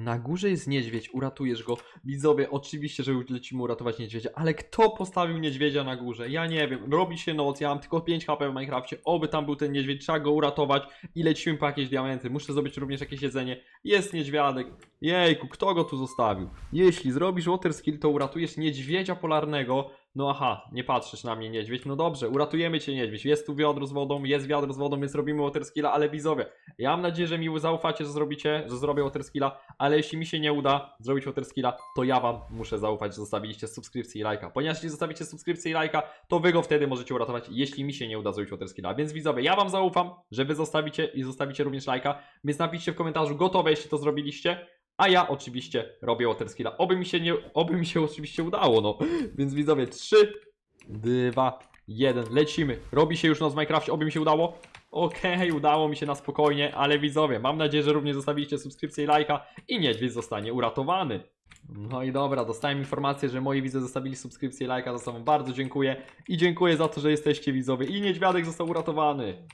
Na górze jest niedźwiedź, uratujesz go. Widzowie, oczywiście, że lecimy uratować niedźwiedzia, ale kto postawił niedźwiedzia na górze? Ja nie wiem. Robi się noc, ja mam tylko 5 HP w Minecrafcie. Oby tam był ten niedźwiedź, trzeba go uratować i lecimy po jakieś diamenty. Muszę zrobić również jakieś jedzenie. Jest niedźwiadek. Jejku, kto go tu zostawił? Jeśli zrobisz water skill, to uratujesz niedźwiedzia polarnego. No aha, nie patrzysz na mnie niedźwiedź. No dobrze, uratujemy cię niedźwiedź. Jest tu wiadro z wodą, jest wiadro z wodą, więc robimy water skilla, ale widzowie, ja mam nadzieję, że mi zaufacie, że zrobicie, że zrobię water skilla, ale jeśli mi się nie uda zrobić water skilla, to ja wam muszę zaufać, że zostawiliście subskrypcję i lajka. Ponieważ jeśli zostawicie subskrypcję i lajka, to wy go wtedy możecie uratować, jeśli mi się nie uda zrobić water skilla. Więc widzowie, ja wam zaufam, że wy zostawicie i zostawicie również lajka, więc napiszcie w komentarzu gotowe, jeśli to zrobiliście. A ja oczywiście robię water skilla. Oby mi się nie, oby mi się oczywiście udało, no. Więc widzowie, 3, 2, 1, lecimy. Robi się już noc w Minecrafcie, oby mi się udało. Okej, udało mi się na spokojnie, ale widzowie, mam nadzieję, że również zostawiliście subskrypcję i lajka i niedźwiedź zostanie uratowany. No i dobra, dostałem informację, że moi widzowie zostawili subskrypcję i lajka, za co wam bardzo dziękuję i dziękuję za to, że jesteście widzowie i niedźwiadek został uratowany.